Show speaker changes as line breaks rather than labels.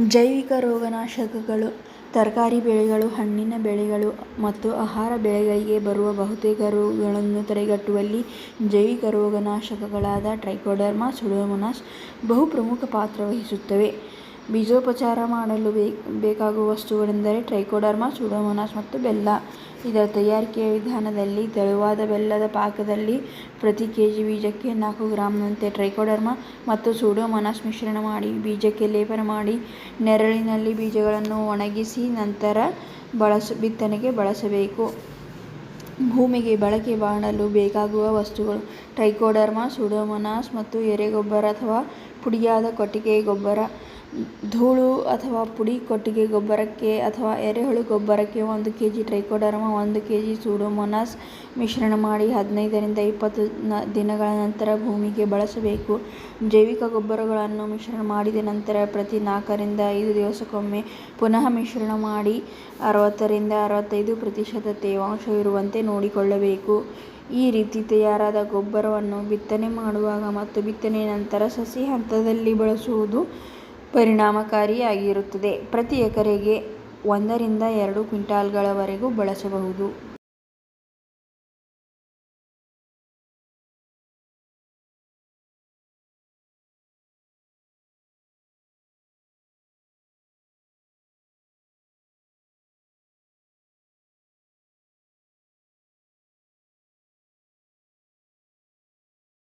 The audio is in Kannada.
ಜೈವಿಕ ರೋಗನಾಶಕಗಳು, ತರಕಾರಿ ಬೆಳೆಗಳು, ಹಣ್ಣಿನ ಬೆಳೆಗಳು ಮತ್ತು ಆಹಾರ ಬೆಳೆಗಳಿಗೆ ಬರುವ ಬಹುತೇಕ ರೋಗಗಳನ್ನು ತಡೆಗಟ್ಟುವಲ್ಲಿ ಜೈವಿಕ ರೋಗನಾಶಕಗಳಾದ ಟ್ರೈಕೋಡರ್ಮಾ, ಸುಡೋಮೋನಾಸ್ ಬಹು ಪ್ರಮುಖ ಪಾತ್ರ ವಹಿಸುತ್ತವೆ. ಬೀಜೋಪಚಾರ ಮಾಡಲು ಬೇಕಾಗುವ ವಸ್ತುಗಳೆಂದರೆ ಟ್ರೈಕೋಡರ್ಮಾ ಸುಡೋಮೋನಾಸ್ ಮತ್ತು ಬೆಲ್ಲ ಇದರ ತಯಾರಿಕೆಯ ವಿಧಾನದಲ್ಲಿ ತೆಳುವಾದ ಬೆಲ್ಲದ ಪಾಕದಲ್ಲಿ ಪ್ರತಿ ಕೆ ಜಿ ಬೀಜಕ್ಕೆ ನಾಲ್ಕು ಗ್ರಾಂನಂತೆ ಟ್ರೈಕೋಡರ್ಮಾ ಮತ್ತು ಚೂಡೋಮೋನಾಸ್ ಮಿಶ್ರಣ ಮಾಡಿ, ಬೀಜಕ್ಕೆ ಲೇಪನ ಮಾಡಿ, ನೆರಳಿನಲ್ಲಿ ಬೀಜಗಳನ್ನು ಒಣಗಿಸಿ ನಂತರ ಬಿತ್ತನೆಗೆ ಬಳಸಬೇಕು. ಭೂಮಿಗೆ ಬಳಕೆ ಮಾಡಲು ಬೇಕಾಗುವ ವಸ್ತುಗಳು ಟ್ರೈಕೋಡರ್ಮಾ ಸುಡೋಮನಾಸ್ ಮತ್ತು ಎರೆಗೊಬ್ಬರ ಅಥವಾ ಪುಡಿಯಾದ ಕೊಟ್ಟಿಗೆ ಗೊಬ್ಬರ ಧೂಳು ಅಥವಾ ಪುಡಿ, ಕೊಟ್ಟಿಗೆ ಗೊಬ್ಬರಕ್ಕೆ ಅಥವಾ ಎರೆಹುಳು ಗೊಬ್ಬರಕ್ಕೆ ಒಂದು ಕೆ ಜಿ ಟ್ರೈಕೋಡರ್ಮಾ, ಒಂದು ಕೆ ಜಿ ಸೂಡೋಮೊನಾಸ್ ಮಿಶ್ರಣ ಮಾಡಿ ಹದಿನೈದರಿಂದ ಇಪ್ಪತ್ತು ದಿನಗಳ ನಂತರ ಭೂಮಿಗೆ ಬಳಸಬೇಕು. ಜೈವಿಕ ಗೊಬ್ಬರಗಳನ್ನು ಮಿಶ್ರಣ ಮಾಡಿದ ನಂತರ ಪ್ರತಿ ನಾಲ್ಕರಿಂದ ಐದು ದಿವಸಕ್ಕೊಮ್ಮೆ ಪುನಃ ಮಿಶ್ರಣ ಮಾಡಿ ಅರವತ್ತರಿಂದ ಅರವತ್ತೈದು ಪ್ರತಿಶತ ತೇವಾಂಶವಿರುವಂತೆ ನೋಡಿಕೊಳ್ಳಬೇಕು. ಈ ರೀತಿ ತಯಾರಾದ ಗೊಬ್ಬರವನ್ನು ಬಿತ್ತನೆ ಮಾಡುವಾಗ ಮತ್ತು ಬಿತ್ತನೆಯ ನಂತರ ಸಸಿ ಹಂತದಲ್ಲಿ ಬಳಸುವುದು ಪರಿಣಾಮಕಾರಿಯಾಗಿರುತ್ತದೆ. ಪ್ರತಿ ಎಕರೆಗೆ ಒಂದರಿಂದ ಎರಡು ಕ್ವಿಂಟಾಲ್ಗಳವರೆಗೂ ಬಳಸಬಹುದು.